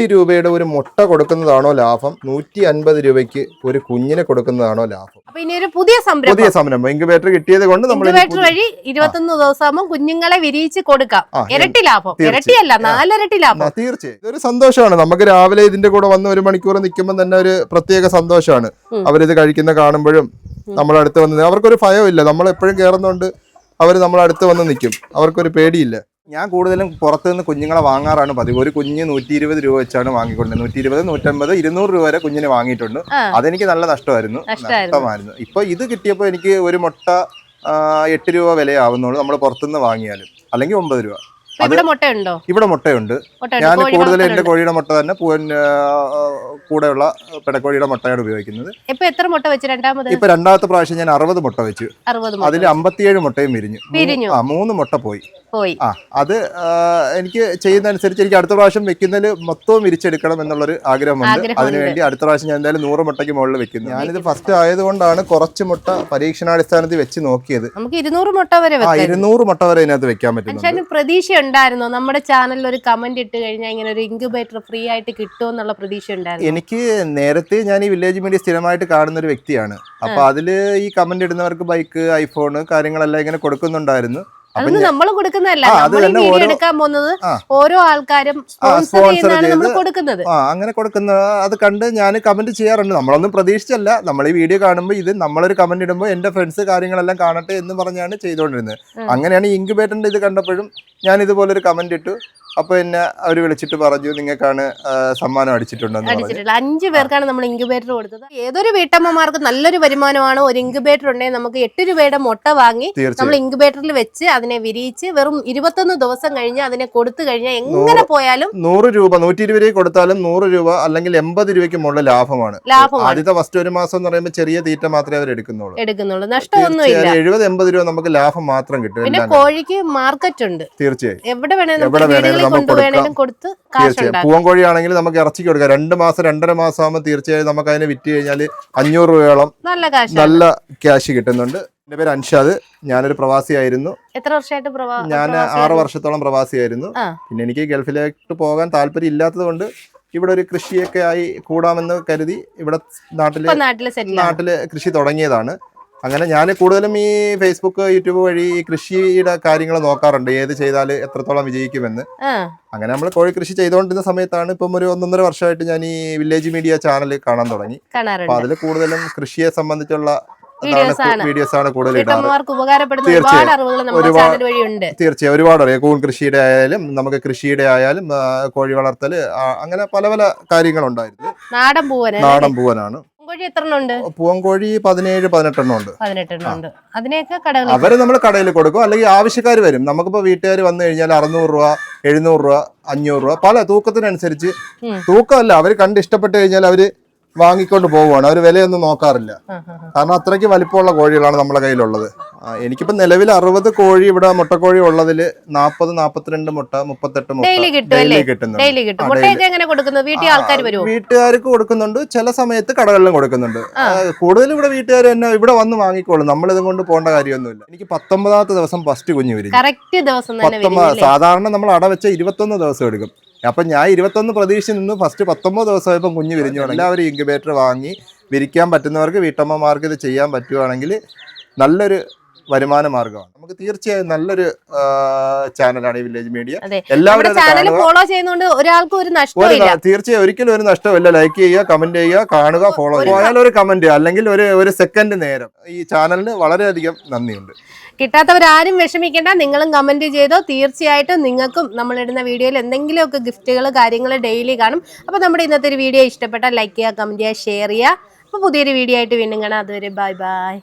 എട്ട് രൂപയുടെ ഒരു മുട്ട കൊടുക്കുന്നതാണോ ലാഭം? നൂറ്റി അൻപത് രൂപയ്ക്ക് ഒരു കുഞ്ഞിനെ കൊടുക്കുന്നതാണോ ലാഭം? അപ്പൊ ഇനി ഒരു പുതിയ സംരംഭം. പുതിയ സംരംഭം. ഇൻക്യുബേറ്റർ കിട്ടിയത് കൊണ്ട് നമ്മൾ ഇൻക്യുബേറ്റർ വഴി ഇരുപത്തൊന്ന് ദിവസമാകുമ്പോൾ കുഞ്ഞുങ്ങളെ വിരിയിച്ച് കൊടുക്കാം. ഇരട്ടി ലാഭം. ഇരട്ടിയല്ല. നാലിരട്ടി ലാഭം. തീർച്ചയായും. ഇതൊരു സന്തോഷമാണ്. നമുക്ക് രാവിലെ ഇതിന്റെ കൂടെ വന്ന് ഒരു മണിക്കൂർ നിൽക്കുമ്പോൾ തന്നെ ഒരു പ്രത്യേക സന്തോഷമാണ്. അവരിത് കഴിക്കുന്ന കാണുമ്പോഴും നമ്മളടുത്ത് വന്ന് അവർക്കൊരു ഭയമില്ല നമ്മൾ എപ്പോഴും കയറുന്നതുകൊണ്ട് അവർ നമ്മളടുത്ത് വന്ന് നിൽക്കും. അവർക്കൊരു പേടിയില്ല. ഞാൻ കൂടുതലും പുറത്ത് നിന്ന് കുഞ്ഞുങ്ങളെ വാങ്ങാറാണ് പതിവ്. ഒരു കുഞ്ഞ് നൂറ്റി ഇരുപത് രൂപ വെച്ചാണ് വാങ്ങിക്കൊണ്ട് നൂറ്റി ഇരുപത് നൂറ്റമ്പത് ഇരുന്നൂറ് രൂപ വരെ കുഞ്ഞിനെ വാങ്ങിയിട്ടുണ്ട്. അതെനിക്ക് നല്ല നഷ്ടമായിരുന്നു. നഷ്ടമായിരുന്നു. ഇപ്പൊ ഇത് കിട്ടിയപ്പോൾ എനിക്ക് ഒരു മുട്ട എട്ട് രൂപ വിലയാവുന്നുള്ളൂ നമ്മൾ പുറത്തുനിന്ന് വാങ്ങിയാലും. അല്ലെങ്കിൽ ഒമ്പത് രൂപ. ഇവിടെ മുട്ടയുണ്ടോ? ഞാൻ കൂടുതലും കൂടുതൽ എന്റെ കോഴിയുടെ മുട്ട തന്നെ കൂടെയുള്ള പെടക്കോഴിയുടെ മുട്ടയാണ് ഉപയോഗിക്കുന്നത്. ഇപ്പൊ എത്ര മുട്ട വെച്ച്? രണ്ടാമത് ഇപ്പൊ രണ്ടാമത്തെ പ്രാവശ്യം ഞാൻ അറുപത് മുട്ട വെച്ചു. അതിൽ അമ്പത്തിയേഴ് മുട്ടയും വിരിഞ്ഞു. ആ മൂന്ന് മുട്ട പോയി. പോയി. ആ അത് എനിക്ക് ചെയ്യുന്ന ചെയ്യുന്നതനുസരിച്ച് എനിക്ക് അടുത്ത പ്രാവശ്യം വെക്കുന്നതിൽ മൊത്തവും വിരിച്ചെടുക്കണം എന്നുള്ളൊരു ആഗ്രഹമുണ്ട്. അതിനുവേണ്ടി അടുത്ത പ്രാവശ്യം ഞാൻ എന്തായാലും നൂറ് മുട്ടയ്ക്ക് മുകളിൽ വെക്കുന്നു. ഞാനിത് ഫസ്റ്റ് ആയതുകൊണ്ടാണ് കുറച്ച് മുട്ട പരീക്ഷണാടിസ്ഥാനത്തിൽ വെച്ച് നോക്കിയത്. നമുക്ക് ഇരുന്നൂറ് മുട്ട വരെ ഇരുന്നൂറ് മുട്ട വരെ ഇതിനകത്ത് വെക്കാൻ പറ്റും പ്രതീക്ഷ ഉണ്ടായിരുന്നോ നമ്മുടെ ചാനലിൽ ഒരു കമന്റ് ഇട്ട് കഴിഞ്ഞാൽ ഇങ്ങനെ ഒരു ഇൻക്യുബേറ്റർ ഫ്രീ ആയിട്ട് കിട്ടുമോ എന്നുള്ള പ്രതീക്ഷ ഉണ്ടായിരുന്നു എനിക്ക് നേരത്തെ ഞാൻ ഈ വില്ലേജ് മീഡിയ സ്ഥിരമായിട്ട് കാണുന്ന ഒരു വ്യക്തിയാണ്. അപ്പൊ അതിൽ ഈ കമന്റ് ഇടുന്നവർക്ക് ബൈക്ക് ഐഫോൺ കാര്യങ്ങളെല്ലാം ഇങ്ങനെ കൊടുക്കുന്നുണ്ടായിരുന്നു. അതൊന്നും നമ്മൾ കൊടുക്കുന്നതല്ല. നമ്മൾ വീഡിയോ ഓരോ- എടുക്കാൻ പോകുന്നത് ഓരോ ആൾക്കാരും സ്പോൺസർ നമ്മൾ കൊടുക്കുന്നത്. ആ അങ്ങനെ കൊടുക്കുന്ന അത് കണ്ട് ഞാൻ കമന്റ് ചെയ്യാറുണ്ട്. നമ്മളൊന്നും പ്രതീക്ഷിച്ചല്ല. നമ്മൾ ഈ വീഡിയോ കാണുമ്പോൾ ഇത് നമ്മളൊരു കമന്റ് ഇടുമ്പോൾ എന്റെ ഫ്രണ്ട്സ് കാര്യങ്ങളെല്ലാം കാണട്ടെ എന്ന് പറഞ്ഞാണ് ചെയ്തുകൊണ്ടിരുന്നത് അങ്ങനെയാണ് ഇൻക്യുബേറ്ററിന്റെ ഇത് കണ്ടപ്പോഴും ഞാൻ ഇതുപോലെ ഒരു കമന്റ് ഇട്ടു. അപ്പൊ എന്നെ അവർ വിളിച്ചിട്ട് പറഞ്ഞു നിങ്ങൾക്കാണ് സമ്മാനം അടിച്ചിട്ടുണ്ടെന്ന് അഞ്ചു പേർക്കാണ് നമ്മൾ ഇൻക്യുബേറ്റർ കൊടുത്തത്. ഏതൊരു വീട്ടമ്മമാർക്ക് നല്ലൊരു വരുമാനമാണ് ഒരു ഇൻക്യുബേറ്റർ ഉണ്ടെങ്കിൽ നമുക്ക് എട്ട് രൂപയുടെ മുട്ട വാങ്ങി നമ്മൾ ഇൻക്യുബേറ്ററിൽ വെച്ച് അതിനെ വിരിയിച്ച് വെറും ഇരുപത്തൊന്ന് ദിവസം കഴിഞ്ഞ് അതിനെ കൊടുത്തു കഴിഞ്ഞാൽ എങ്ങനെ പോയാലും നൂറ് രൂപ നൂറ്റി ഇരുപത് രൂപ കൊടുത്താലും നൂറ് രൂപ അല്ലെങ്കിൽ എൺപത് രൂപയ്ക്ക് മുകളിൽ ലാഭമാണ്. ആദ്യത്തെ ഫസ്റ്റ് ഒരു മാസം എന്ന് പറയുമ്പോൾ ചെറിയ തീറ്റ മാത്രമേ അവർ എടുക്കുന്നുള്ളൂ. എടുക്കുന്നുള്ളൂ. നഷ്ടമൊന്നും ഇല്ല എഴുപത് എൺപത് രൂപ നമുക്ക് ലാഭം മാത്രം കിട്ടും പിന്നെ കോഴിക്ക് മാർക്കറ്റ് ഉണ്ട്. തീർച്ചയായും. എവിടെ എവിടെ നമുക്ക് കാശ് തീർച്ചയായും. പൂവൻകോഴി ആണെങ്കിൽ നമുക്ക് ഇറച്ചിക്ക് കൊടുക്കാം. രണ്ട് മാസം രണ്ടര മാസം ആകുമ്പോൾ തീർച്ചയായും നമുക്ക് അതിനെ വിറ്റ് കഴിഞ്ഞാൽ അഞ്ഞൂറ് രൂപയോളം നല്ല ക്യാഷ് കിട്ടുന്നുണ്ട്. എന്റെ പേര് അൻഷാദ്. ഞാനൊരു പ്രവാസിയായിരുന്നു. എത്ര വർഷമായിട്ട് ഞാൻ ആറ്? വർഷത്തോളം പ്രവാസിയായിരുന്നു. പിന്നെ എനിക്ക് ഗൾഫിലേക്ക് പോകാൻ താല്പര്യം ഇല്ലാത്തത് കൊണ്ട് ഇവിടെ ഒരു കൃഷിയൊക്കെ ആയി കൂടാമെന്ന് കരുതി ഇവിടെ നാട്ടിൽ നാട്ടിൽ കൃഷി തുടങ്ങിയതാണ്. അങ്ങനെ ഞാൻ കൂടുതലും ഈ ഫേസ്ബുക്ക് യൂട്യൂബ് വഴി ഈ കൃഷിയുടെ കാര്യങ്ങൾ നോക്കാറുണ്ട്. ഏത് ചെയ്താൽ എത്രത്തോളം വിജയിക്കുമെന്ന്. അങ്ങനെ നമ്മൾ കോഴി കൃഷി ചെയ്തുകൊണ്ടിരുന്ന സമയത്താണ് ഇപ്പം ഒരു ഒന്നൊന്നര വർഷമായിട്ട് ഞാൻ ഈ വില്ലേജ് മീഡിയ ചാനൽ കാണാൻ തുടങ്ങി. അപ്പൊ അതിൽ കൂടുതലും കൃഷിയെ സംബന്ധിച്ചുള്ള. വീഡിയോസ് ആണ്. കൂടുതൽ തീർച്ചയായും. ഒരുപാട് അറിയാം കൂൺ കൃഷിയുടെ ആയാലും നമുക്ക് കൃഷിയുടെ ആയാലും കോഴി വളർത്തൽ അങ്ങനെ പല പല കാര്യങ്ങളുണ്ടായിരുന്നു. നാടൻ പൂവനാണ്. കോഴി എത്ര ഉണ്ട് പൂവൻകോഴി പതിനേഴ് പതിനെട്ടെണ്ണം ഉണ്ട് പതിനെട്ടെണ്ണം ഉണ്ട് അതിനെയൊക്കെ അവരെ നമ്മൾ കടയിൽ കൊടുക്കും. അല്ലെങ്കിൽ ആവശ്യക്കാർ വരും. നമുക്കിപ്പോ വീട്ടുകാർ വന്നു കഴിഞ്ഞാൽ അറുന്നൂറ് രൂപ എഴുന്നൂറ് രൂപ അഞ്ഞൂറ് രൂപ പല തൂക്കത്തിനനുസരിച്ച്. തൂക്കമല്ല. അവർ കണ്ട് ഇഷ്ടപ്പെട്ട് കഴിഞ്ഞാൽ അവർ വാങ്ങിക്കൊണ്ട് പോവുകയാണ്. അവർ വിലയൊന്നും നോക്കാറില്ല. കാരണം അത്രയ്ക്ക് വലിപ്പമുള്ള കോഴികളാണ് നമ്മുടെ കയ്യിലുള്ളത്. എനിക്കിപ്പോ നിലവിൽ അറുപത് കോഴി ഇവിടെ മുട്ടക്കോഴി ഉള്ളതിൽ നാൽപ്പത് നാൽപ്പത്തിരണ്ട് മുട്ട മുപ്പത്തെട്ട് മുട്ട ഡെയിലി കിട്ടുന്നുണ്ട്. വീട്ടുകാർക്ക് കൊടുക്കുന്നുണ്ട്. ചില സമയത്ത് കടകളിലും കൊടുക്കുന്നുണ്ട്. കൂടുതൽ ഇവിടെ വീട്ടുകാർ തന്നെ ഇവിടെ വന്ന് വാങ്ങിക്കോളും. നമ്മൾ ഇതും കൊണ്ട് പോകേണ്ട കാര്യമൊന്നുമില്ല. എനിക്ക് പത്തൊമ്പതാമത്തെ ദിവസം ഫസ്റ്റ് കുഞ്ഞ് വരും പത്തൊമ്പത് സാധാരണ നമ്മൾ അടവെച്ച ഇരുപത്തൊന്ന് ദിവസം എടുക്കും. അപ്പൊ ഞാൻ ഇരുപത്തൊന്ന് പ്രതീക്ഷിച്ച് നിന്ന് ഫസ്റ്റ് പത്തൊമ്പത് ദിവസമായപ്പോൾ കുഞ്ഞ് വിരിഞ്ഞു. എല്ലാവരും ഇൻക്യുബേറ്റർ വാങ്ങി വിരിക്കാൻ പറ്റുന്നവർക്ക് വീട്ടമ്മമാർക്ക് ഇത് ചെയ്യാൻ പറ്റുവാണെങ്കിൽ നല്ലൊരു വരുമാന മാർഗമാണ് നമുക്ക് തീർച്ചയായും നല്ലൊരു ചാനലാണ് ഈ വില്ലേജ് മീഡിയ എല്ലാവരും ഫോളോ ചെയ്യുന്നതുകൊണ്ട് ഒരാൾക്കും ഒരു നഷ്ടമില്ല തീർച്ചയായും ഒരിക്കലും ഒരു നഷ്ടമില്ല ലൈക്ക് ചെയ്യുക കമന്റ് ചെയ്യുക കാണുക ഫോളോ ചെയ്യുക. പോയാൽ ഒരു കമന്റ് അല്ലെങ്കിൽ ഒരു ഒരു സെക്കൻഡ് നേരം. ഈ ചാനലിന് വളരെയധികം നന്ദിയുണ്ട്. കിട്ടാത്തവരാരും വിഷമിക്കേണ്ട. നിങ്ങളും കമന്റ് ചെയ്തോ. തീർച്ചയായിട്ടും നിങ്ങൾക്കും നമ്മളിടുന്ന വീഡിയോയിൽ എന്തെങ്കിലുമൊക്കെ ഗിഫ്റ്റുകൾ കാര്യങ്ങൾ ഡെയിലി കാണും. അപ്പോൾ നമ്മുടെ ഇന്നത്തെ ഒരു വീഡിയോ ഇഷ്ടപ്പെട്ടാൽ ലൈക്ക് ചെയ്യുക കമന്റ് ചെയ്യുക ഷെയർ ചെയ്യുക. അപ്പോൾ പുതിയൊരു വീഡിയോ ആയിട്ട് വീണ്ടും കാണാം. അതുവരെ ബൈ ബൈ